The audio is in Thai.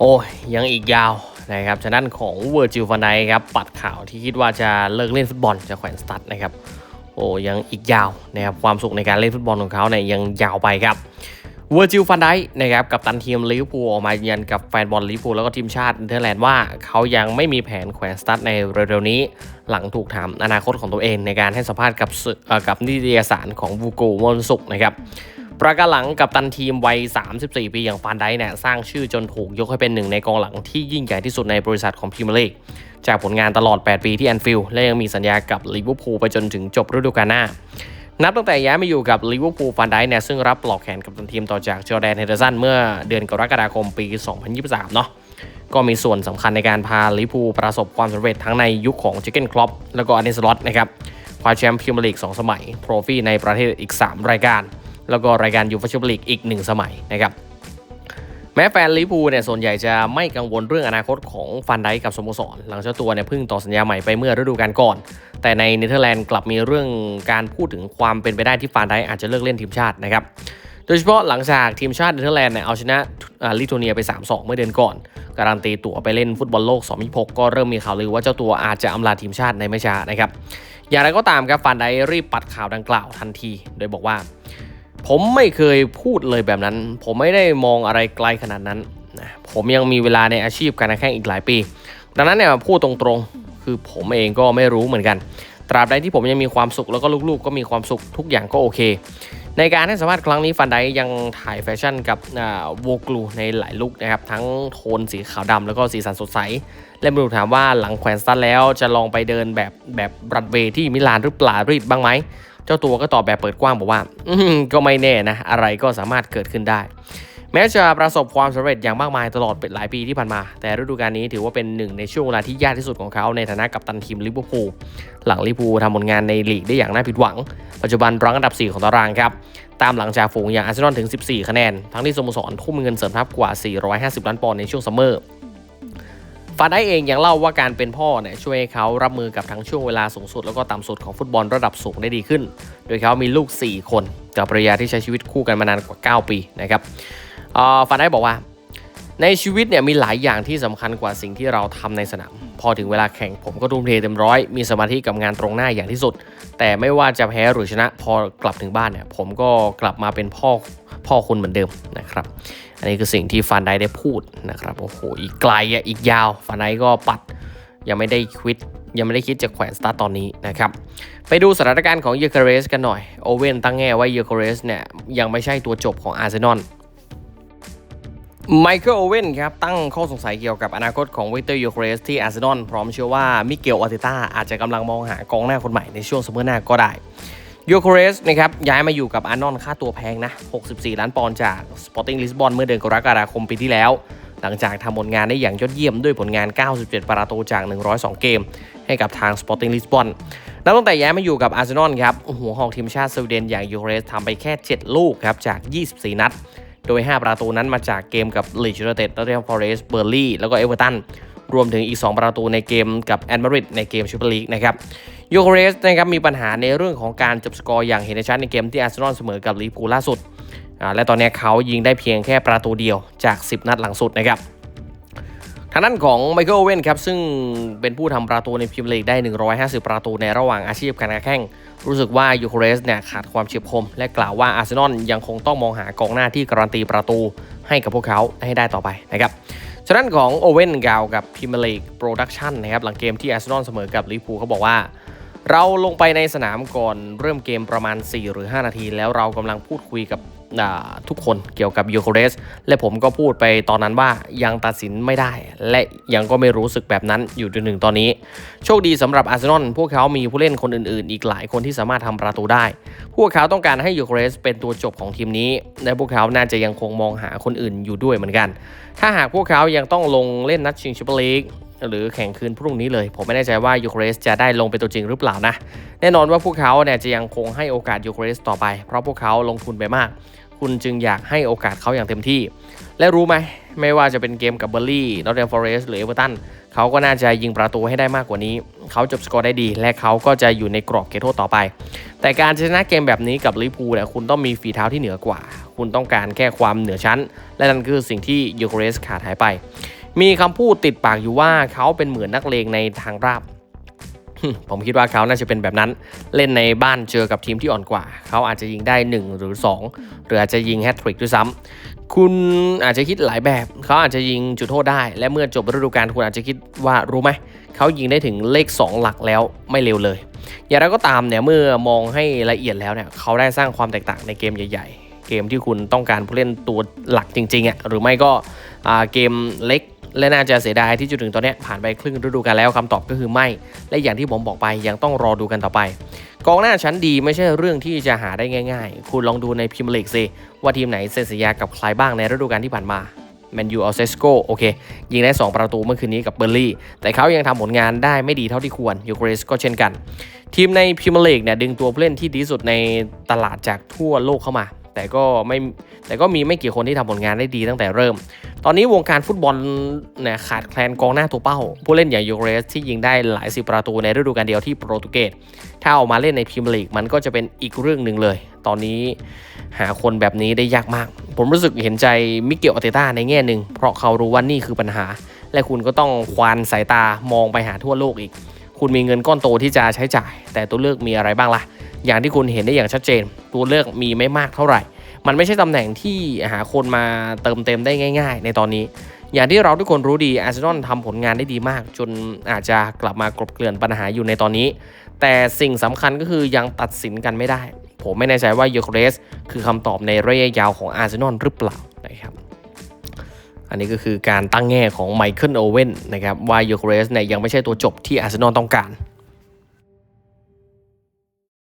โอ้ยยังอีกยาวนะครับฉะนั้นของเวอร์จิลฟันไดครับปัดข่าวที่คิดว่าจะเลิกเล่นฟุตบอลจะแขวนสตั๊ดนะครับโอ้ยังอีกยาวนะครับความสุขในการเล่นฟุตบอลของเขาเนี่ยยังยาวไปครับเวอร์จิลฟันไดนะครับกับตันทีมลิเวอร์พูลออกมายืนยันกับแฟนบอลลิเวอร์พูลแล้วก็ทีมชาติเนเธอร์แลนด์ว่าเขายังไม่มีแผนแขวนสตั๊ดในเร็วๆนี้ หลังถูกถามอนาคตของตัวเองในการให้สัมภาษณ์กับกับนิตยสารของวูโกวันศุกร์นะครับ ประการหลังกับตันทีมวัย 34 ปีอย่างฟานไดเนี่ยสร้างชื่อจนถูกยกให้เป็นหนึ่งในกองหลังที่ยิ่งใหญ่ที่สุดในบริษัทของพรีเมียร์ลีกจากผลงานตลอด 8 ปีที่แอนฟิลด์และยังมีสัญญากับลิเวอร์พูลไปจนถึงจบฤดูกาลหน้า นับตั้งแต่ย้ายมาอยู่กับลิเวอร์พูลฟานไดเนี่ยซึ่งรับปลอกแขนกับตันทีมต่อจากจอแดนเฮเดอร์สันเมื่อเดือนกรกฎาคมปี 2023 เนาะก็มีส่วนสำคัญในการพาลิเวอร์พูลประสบความสำเร็จทั้งในยุคของจิเกนคลอปแล้วก็อันเนสล็อตนะครับคว้าแชมป์พรีเมียร์ลีก2สมัยโทรฟี่ในประเทศอีก 3 รายการ แล้วก็รายการยูฟ่าแชมเปี้ยนลีกอีก1สมัยนะครับแม้แฟนลิเวอร์พูลเนี่ยส่วนใหญ่จะไม่กังวลเรื่องอนาคตของฟันไดกับสโมสร หลังเจ้าตัวเนี่ยเพิ่งต่อสัญญาใหม่ไปเมื่อฤดูกาลก่อน แต่ในเนเธอร์แลนด์กลับมีเรื่องการพูดถึงความเป็นไปได้ที่ฟันไดอาจจะเลิกเล่นทีมชาตินะครับโดยเฉพาะหลังจากทีมชาติเนเธอร์แลนด์เนี่ยเอาชนะลิทัวเนียไป 3-2 เมื่อเดือนก่อน การันตีตั๋วไปเล่นฟุตบอลโลก 2026 ก็เริ่มมีข่าวลือว่าเจ้าตัวอาจจะอำลาทีมชาติในไม่ช้านะครับอย่างไรก็ตามครับฟันไดรีบปัดข่าวดังกล่าวทันที โดยบอกว่า ผมไม่เคยพูดเลยแบบนั้น ผมไม่ได้มองอะไรไกลขนาดนั้นนะผมยังมีเวลาในอาชีพการแข่งอีกหลายปี ดังนั้นเนี่ยพูดตรงๆ คือผมเองก็ไม่รู้เหมือนกัน ตราบใดที่ผมยังมีความสุขแล้วก็ลูกๆ ก็มีความสุขทุกอย่างก็โอเค ในการให้สัมภาษณ์ครั้งนี้ฟันไดยังถ่ายแฟชั่นกับโวกลูในหลายลุคนะครับ ทั้งโทนสีขาวดำแล้วก็สีสันสดใส และมาดูถามว่าหลังแขวนสตันแล้วจะลองไปเดินแบบแบบรัดเวย์ที่มิลานหรือเปล่ารีดบ้างไหม เจ้าตัวก็ตอบแบบเปิดกว้างบอกว่าอืก็ไม่แน่นะ อะไรก็สามารถเกิดขึ้นได้ แม้จะประสบความสำเร็จอย่างมากมายตลอดเป็นหลายปีที่ผ่านมา แต่ฤดูกาลนี้ถือว่าเป็นหนึ่งในช่วงเวลาที่ยากที่สุดของเขาในฐานะกัปตันทีมลิเวอร์พูลหลังลิเวอร์พูลทำผลงานในลีกได้อย่างน่าผิดหวัง ปัจจุบันรั้งอันดับ 4 ของตารางครับตามหลังจากฝูงอย่างอาร์เซนอลถึง 14 คะแนน ทั้งที่สโมสรทุ่มเงินเสริมทัพกว่า 450 ล้านปอนด์ในช่วงซัมเมอร์ ฟาได้เองยังเล่าว่าการเป็นพ่อเนี่ยช่วยให้เขารับมือกับทั้งช่วงเวลาสูงสุด แล้วก็ต่ำสุดของฟุตบอลระดับสูงได้ดีขึ้น โดยเขามีลูก 4 คนกับภรรยาที่ใช้ชีวิตคู่กันมานานกว่า 9 ปีนะครับฟาได้บอกว่า ในชีวิตเนี่ยมีหลายอย่างที่สำคัญกว่าสิ่งที่เราทำในสนาม พอถึงเวลาแข่งผมก็ทุ่มเทเต็มร้อย มีสมาธิกับงานตรงหน้าอย่างที่สุด แต่ไม่ว่าจะแพ้หรือชนะพอกลับถึงบ้านเนี่ยผมก็กลับมาเป็นพ่อพ่อคุณเหมือนเดิมนะครับ อันนี้คือสิ่งที่ฟันไดได้พูดนะครับโอ้โหอีกไกลอะอีกยาวฟันไดก็ปัดยังไม่ได้คิดยังไม่ได้คิดจะแขวนสตาร์ตอนนี้นะครับไปดูสถานการณ์ของเยอร์เคเรสกันหน่อยโอเว่นตั้งแง่ว่าเยอร์เคเรสเนี่ยยังไม่ใช่ตัวจบของอาร์เซนอลไมเคิลโอเว่นครับตั้งข้อสงสัยเกี่ยวกับอนาคตของวิกเตอร์ยูเครสที่อาร์เซนอลพร้อมเชื่อว่ามิเกลอาร์เตต้าอาจจะกำลังมองหากองหน้าคนใหม่ในช่วงซัมมอร์หน้าก็ได้ ยูเครสนะครับย้ายมาอยู่กับอาร์นอนค่าตัวแพงนะ 64 ล้านปอนด์จากสปอร์ติ้งลิสบอนเมื่อเดือนกรกฎาคมปีที่แล้ว หลังจากทำผลงานได้อย่างยอดเยี่ยมด้วยผลงาน 97 ประตูจาก 102 เกม ให้กับทางสปอร์ติ้งลิสบอนนับตั้งแต่ย้ายมาอยู่กับอาร์เซนอลครับหัวหอกทีมชาติสวีเดนอย่างยูเครสทำไปแค่ 7 ลูกครับจาก 24 นัด โดย 5 ประตูนั้นมาจากเกมกับลีชยูไนเต็ดแล้วก็ฟอเรสเบอร์ลี่แล้วก็เอเวอร์ตันรวมถึงอีก 2 ประตูในเกมกับแอนมาริดในเกมชูเปอร์ลีกนะครับ ยูโคเรสนะครับมีปัญหาในเรื่องของการจบสกอร์อย่างเห็นได้ชัดในเกมที่อาร์เซนอลเสมอกับลิเวอร์พูลล่าสุด และตอนนี้เขายิงได้เพียงแค่ประตูเดียวจาก 10 นัดหลังสุดนะครับทางด้านของไมเคิลโอเว่นครับซึ่งเป็นผู้ทำประตูในพรีเมียร์ลีกได้ 150 ประตูในระหว่างอาชีพการแข่ง รู้สึกว่ายูโคเรสเนี่ยขาดความเฉียบคม และกล่าวว่าอาร์เซนอลยังคงต้องมองหากองหน้าที่การันตีประตูให้กับพวกเขาให้ได้ต่อไปนะครับฉะนั้นของโอเว่นกล่าวกับพรีเมียร์ลีกโปรดักชันนะครับหลังเกมที่อาร์เซนอลเสมอกับลิเวอร์พูลเขาบอกว่า เราลงไปในสนามก่อนเริ่มเกมประมาณ 4 หรือ 5 นาที แล้วเรากำลังพูดคุยกับทุกคนเกี่ยวกับยูโคเรสและผมก็พูดไปตอนนั้นว่ายังตัดสินไม่ได้ และยังก็ไม่รู้สึกแบบนั้นอยู่จนถึงตอนนี้ โชคดีสำหรับอาร์เซนอลพวกเขามีผู้เล่นคนอื่นๆ อีกหลายคนที่สามารถทำประตูได้ พวกเขาต้องการให้ยูโคเรสเป็นตัวจบของทีมนี้และพวกเขาน่าจะยังคงมองหาคนอื่นอยู่ด้วยเหมือนกัน ถ้าหากพวกเขายังต้องลงเล่นนัดชิงแชมเปี้ยนลีก หรือแข่งคืนพรุ่งนี้เลย ผมไม่แน่ใจว่ายูโครสจะได้ลงเป็นตัวจริงหรือเปล่านะ แน่นอนว่าพวกเขาเนี่ยจะยังคงให้โอกาสยูโครสต่อไป เพราะพวกเขาลงทุนไปมาก คุณจึงอยากให้โอกาสเขาอย่างเต็มที่ และรู้ไหม ไม่ว่าจะเป็นเกมกับเบอร์ลี่นอตแดมฟอเรสหรือเอเวอร์ตันเขาก็น่าจะยิงประตูให้ได้มากกว่านี้ เขาจบสกอร์ได้ดี และเขาก็จะอยู่ในกรอบเขตโทษต่อไป แต่การชนะเกมแบบนี้กับลิเวอร์พูเนี่ยคุณต้องมีฝีเท้าที่เหนือกว่า คุณต้องการแค่ความเหนือชั้น และนั่นคือสิ่งที่ยูโครสขาดหายไป มีคำพูดติดปากอยู่ว่าเขาเป็นเหมือนนักเลงในทางราบ ผมคิดว่าเขาน่าจะเป็นแบบนั้น เล่นในบ้านเจอกับทีมที่อ่อนกว่า เขาอาจจะยิงได้ 1 หรือ 2 หรืออาจจะยิงแฮตทริกด้วยซ้ำคุณอาจจะคิดหลายแบบ เขาอาจจะยิงจุดโทษได้ และเมื่อจบฤดูกาลคุณอาจจะคิดว่ารู้ไหมเขายิงได้ถึงเลข 2 หลักแล้วไม่เร็วเลย อย่างไรก็ตามเนี่ยเมื่อมองให้ละเอียดแล้วเนี่ยเขาได้สร้างความแตกต่างในเกมใหญ่ ๆ เกมที่คุณต้องการผู้เล่นตัวหลักจริงๆอะหรือไม่ก็เกมเล็ก และน่าจะเสียดายที่จนถึงตอนนี้ผ่านไปครึ่งฤดูกาลแล้วคำตอบก็คือไม่ และอย่างที่ผมบอกไปยังต้องรอดูกันต่อไป กองหน้าชั้นดีไม่ใช่เรื่องที่จะหาได้ง่ายๆ คุณลองดูในพรีเมียร์ลีกสิว่าทีมไหนเซ็นสัญญากับใครบ้างในฤดูกาลที่ผ่านมาแมนยูเอาเซสโกโอเค ยิงได้ 2 ประตูเมื่อคืนนี้กับเบอร์ลี่ แต่เขายังทำผลงานได้ไม่ดีเท่าที่ควรยูเกรสก็เช่นกัน ทีมในพรีเมียร์ลีกเนี่ยดึงตัวผู้เล่นที่ดีสุดในตลาดจากทั่วโลกเข้ามา แต่ก็ไม่แต่ก็มีไม่กี่คนที่ทำผลงานได้ดีตั้งแต่เริ่ม ตอนนี้วงการฟุตบอลเนี่ยขาดแคลนกองหน้าตัวเป้า ผู้เล่นอย่างยูเรสที่ยิงได้หลายสิบประตูในฤดูกาลเดียวที่โปรตุเกสถ้าเอามาเล่นในพรีเมียร์ลีกมันก็จะเป็นอีกเรื่องหนึ่งเลย ตอนนี้หาคนแบบนี้ได้ยากมาก ผมรู้สึกเห็นใจมิเกลอาเตต้าในแง่หนึ่งเพราะเขารู้ว่านี่คือปัญหา และคุณก็ต้องควานสายตามองไปหาทั่วโลกอีก คุณมีเงินก้อนโตที่จะใช้จ่าย แต่ตัวเลือกมีอะไรบ้างล่ะ อย่างที่คุณเห็นได้อย่างชัดเจน ตัวเลือกมีไม่มากเท่าไหร่ มันไม่ใช่ตำแหน่งที่หาคนมาเติมเต็มได้ง่าย ๆ ในตอนนี้ อย่างที่เราทุกคนรู้ดีอาร์เซนอลทำผลงานได้ดีมาก จนอาจจะกลับมากลบเกลื่อนปัญหาอยู่ในตอนนี้ แต่สิ่งสำคัญก็คือยังตัดสินกันไม่ได้ ผมไม่แน่ใจว่ายูเครสคือคำตอบในระยะยาวของอาร์เซนอลหรือเปล่านะครับอันนี้ก็คือการตั้งแง่ของไมเคิลโอเว่นนะครับว่ายูเครสเนี่ยยังไม่ใช่ตัวจบที่อาร์เซนอลต้องการ